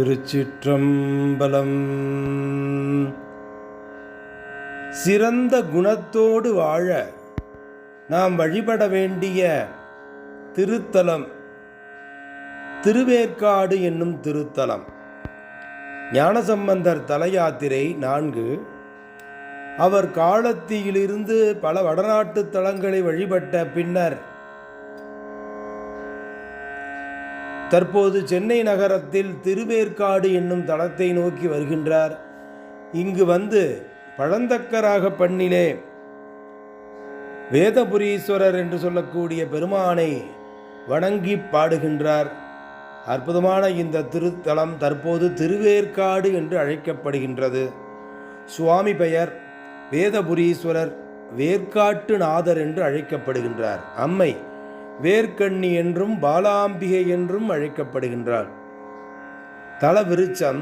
திருச்சிற்றம்பலம். சிறந்த குணத்தோடு வாழ நாம் வழிபட வேண்டிய திருத்தலம் திருவேற்காடு என்னும் திருத்தலம். ஞானசம்பந்தர் தலயாத்திரை நான்கு. அவர் காலத்தியிலிருந்து பல வடநாட்டு தலங்களை வழிபட்ட பின்னர் தற்போது சென்னை நகரத்தில் திருவேற்காடு என்னும் தலத்தை நோக்கி வருகின்றார். இங்கு வந்து பழந்தக்கராக பண்ணிலே வேதபுரீஸ்வரர் என்று சொல்லக்கூடிய பெருமானை வணங்கி பாடுகின்றார். அற்புதமான இந்த திருத்தலம் தற்போது திருவேற்காடு என்று அழைக்கப்படுகின்றது. சுவாமி பெயர் வேதபுரீஸ்வரர் வேர்க்காட்டு நாதர் என்று அழைக்கப்படுகின்றார். அம்மை வேர்க்கண்ணி என்றும் பாலாம்பிகை என்றும் அழைக்கப்படுகின்றார். தலவிருச்சம்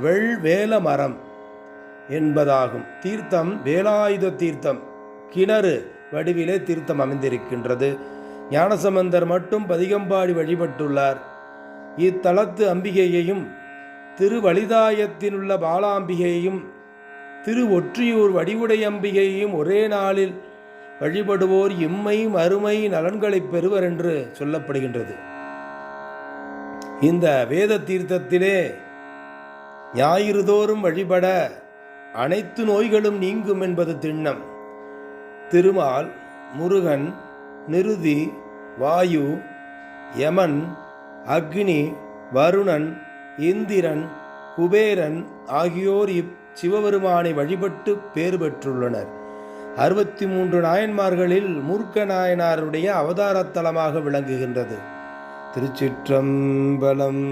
வெள் வேல மரம் என்பதாகும். தீர்த்தம் வேலாயுத தீர்த்தம் கிணறு வடிவிலே தீர்த்தம் அமைந்திருக்கின்றது. ஞானசம்பந்தர் மட்டும் பதிகம்பாடி வழிபட்டுள்ளார். இத்தலத்து அம்பிகையையும் திருவலிதாயத்தில் உள்ள பாலாம்பிகையையும் திரு ஒற்றியூர் வடிவுடை அம்பிகையையும் ஒரே நாளில் வழிபடுவோர் இம்மை மறுமை நலன்களை பெறுவர் என்று சொல்லப்படுகின்றது. இந்த வேத தீர்த்தத்திலே ஞாயிறுதோறும் வழிபட அனைத்து நோய்களும் நீங்கும் என்பது திண்ணம். திருமால் முருகன் நிருதி வாயு யமன் அக்னி வருணன் இந்திரன் குபேரன் ஆகியோர் இப் சிவபெருமானை வழிபட்டு பேறு பெற்றுள்ளனர். அறுபத்தி மூன்று நாயன்மார்களில் மூர்க்க நாயனாருடைய அவதாரத்தலமாக விளங்குகின்றது. திருச்சிற்றம்பலம்.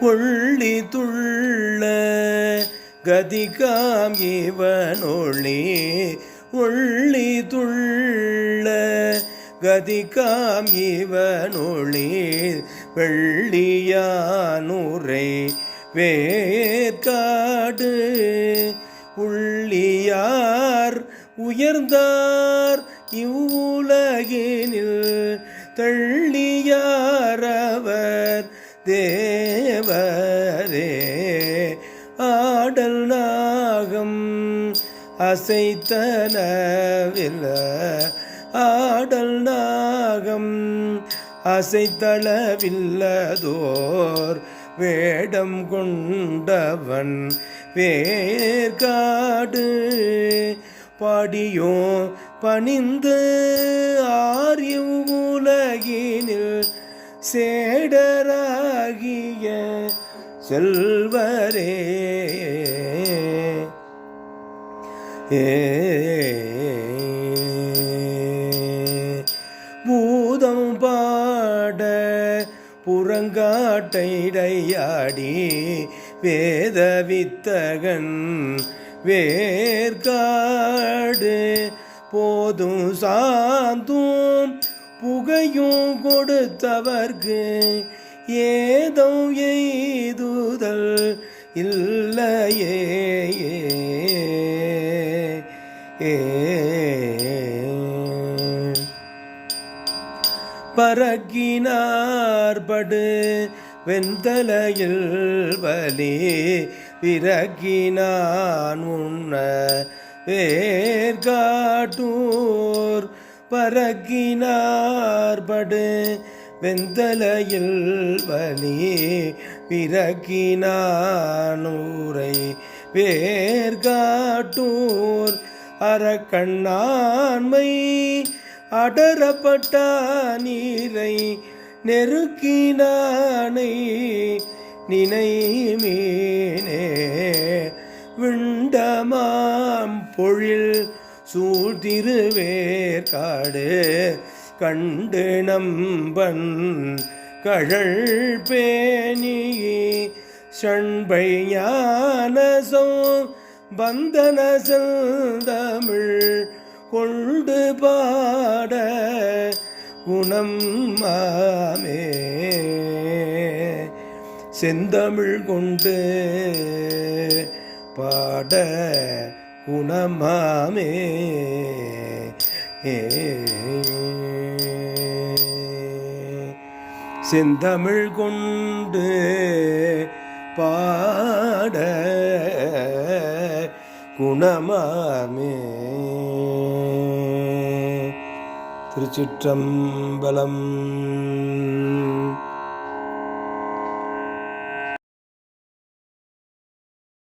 ஒள்ளி துள்ள கதிகாம் இவனொளி. ஒள்ளி துள்ள கதிகாம் இவனொளி. வெள்ளியானுரை வேர்காடு உள்ளியார் உயர்ந்தார் இவ்வுலகினில் தள்ளியாரவர் தேவரே. ஆடல் நாகம் அசைத்தனவில்ல ஆடல் நாகம் அசைத்தளவில்லதோர் வேடம் கொண்டவன் வேர்காடு. பாடியோ பணிந்து ஆரிய உலகினில் சேடராகிய செல்வரே. ஏ புறங்காட்டைடையாடி வேத வித்தகன் வேர்காடு போதும் சாந்தும் புகையும் கொடுத்தவர்க்கு ஏதோ எய்துதல் இல்லையே. ஏ பறக்கினார்படு வெந்தலையில் வலி விறக்கினான் உண்ண வேர்காட்டூர். பறக்கினார்படு வெந்தலையில் வலி விறக்கினானூரை வேர்காட்டூர். அறக்கண்ணான்மை அடரப்பட்ட நீரை நெருக்கினானை நினைமீனே. விண்டமாம் பொழில் சூழ்திருவேற்காடு கண்டு நம்பன் கழல் பேணியே சண்பை ஞானசோ பந்தன செந்தமிழ் கொண்டு பாட குணம் மாமே. செந்தமிழ் கொண்டு பாட குணமாமே செந்தமிழ் கொண்டு பாட குணமாமே. திருச்சிற்றம்பலம்.